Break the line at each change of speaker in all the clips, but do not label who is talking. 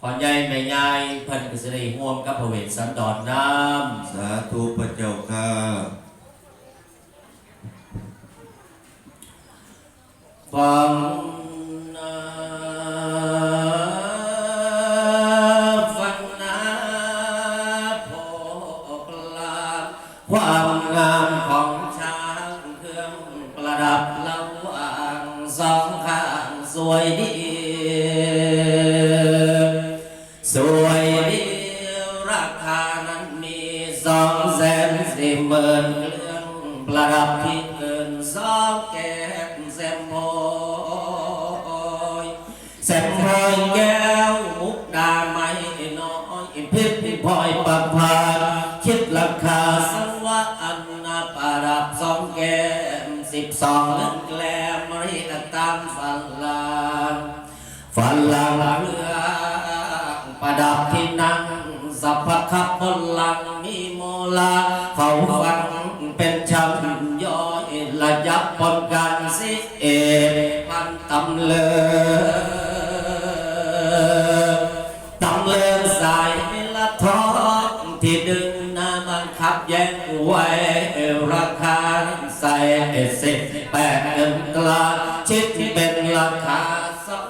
ขอนใหญ่แม่ใหญ่เพิ่นก็สิได้ร่วมกับพระเวสสันดรน้ำ
สาธุพระเจ้าค่ะ
ฟังนาฟังนาพกลาความงามของช้างเครื่องประดับระหว่างสองข้างสวยดี ประดับที่เกินสองแก้มแซมโพยแซมโพยแก้วมุกดาไม่น้อยเพชรพลอยปะพาคิดราคาสังวะอันนาประดับสองแก้มสิบสองเล่นแกลมรียกตามฝันลานฝันลางเรือประดับที่นั่งสัพพะขับบนหลังมีโมลาเฝ้าฟัง เป็นชำย่อยระยับบนการสิเอพันตำเลือตำเลือสายละท้องที่ดึงน้าบังคับแย่งไว้ราคาใส่สิบแปดกลาชิดเป็นราคาสอง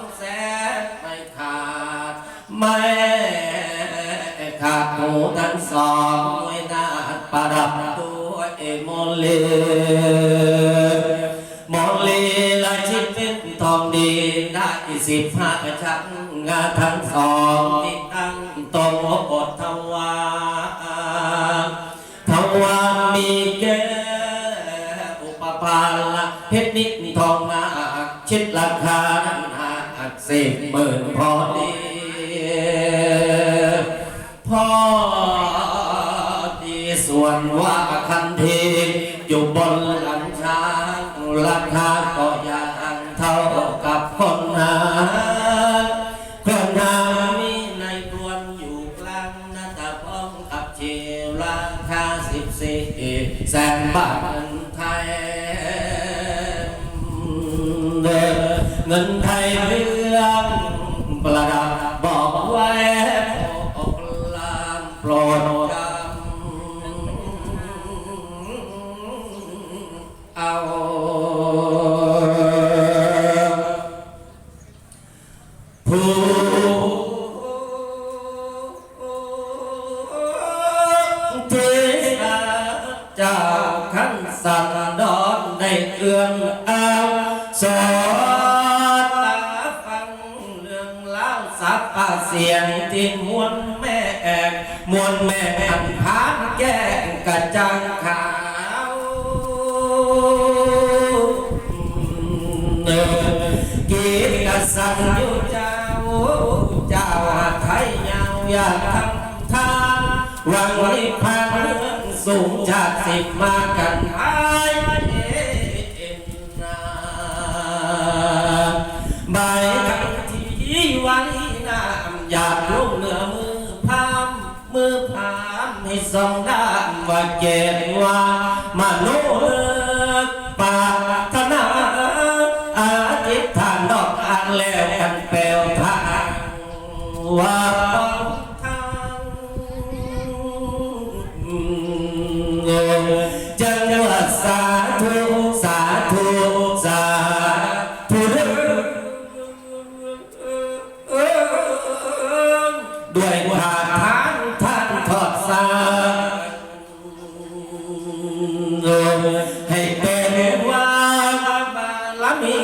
สิบห้ากระชังงาทั้งสองที่ตั้งตรงอดทวารทวารมีแก้อุปปาละเพชรนิดทองนักชิดราคานั้นหักสิบหมื่นพอดีพอที่ส่วนว่าคันทีอยู่บนหลังช้างราคาก็ย ไทยเรื่องประดับบอกไว้ออกลามโปรดจำเอาผู้เทศาเจ้าขันสันดอนได้เอื้อนอ้าวสอ เสียงที่มวนแม่แอกมวนแม่อันพานแก้งกระจังขาวกีดกษัตริย์อยู่เจ้าเจ้าไทยยาวอยากทำทานหวังนิพพานสูงชาติสิบมากันหายเอ็นนาใบคำที่ไว้น้ำ อยากลุ่มเหนือมือพามมือพามให้สองด้านว่าเกตว่ามโนเลิกปาธนาอาทิตย์ทานดอกอันแล้วกันแปลวทางว่า ให้เป็นว่าบารมี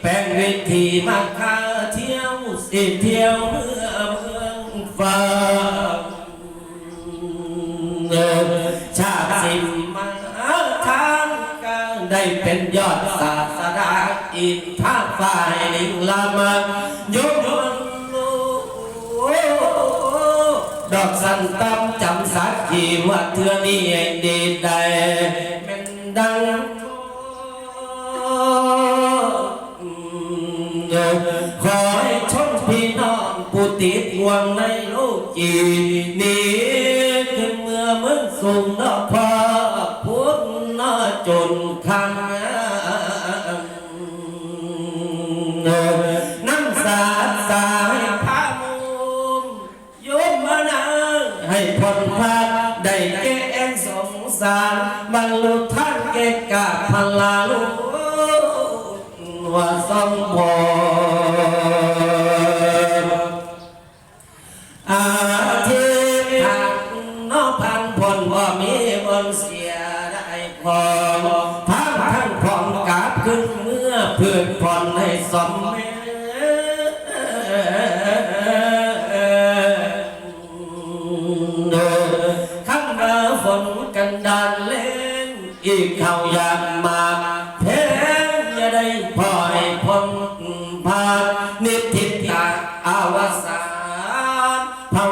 แปลงวิธีมาคาเที่ยวสิเที่ยวเมื่อเมืองฟ้าชาติสิมาทางการได้เป็นยอดศาสดาอินทาฝ่ายลิงลามายก ดอกสันตำจำสักขีว่าเธอนี่เองดีใดเป็นดังขอให้ชนพี่น้องผู้ติดห่วงในโลกจีนี้ขึ้นเมื่อมึงสูงนอกพอ ลาลุว่าสมพรอาทิตย์ทางนอกพันพลบ่มีบนเสียได้พอพังทั้งพร้อมกาบขึ้นเมื่อเพื่อนผ่อนให้สมเมคำว่าฝนกันดานเล่นอีกเขาอยากมาา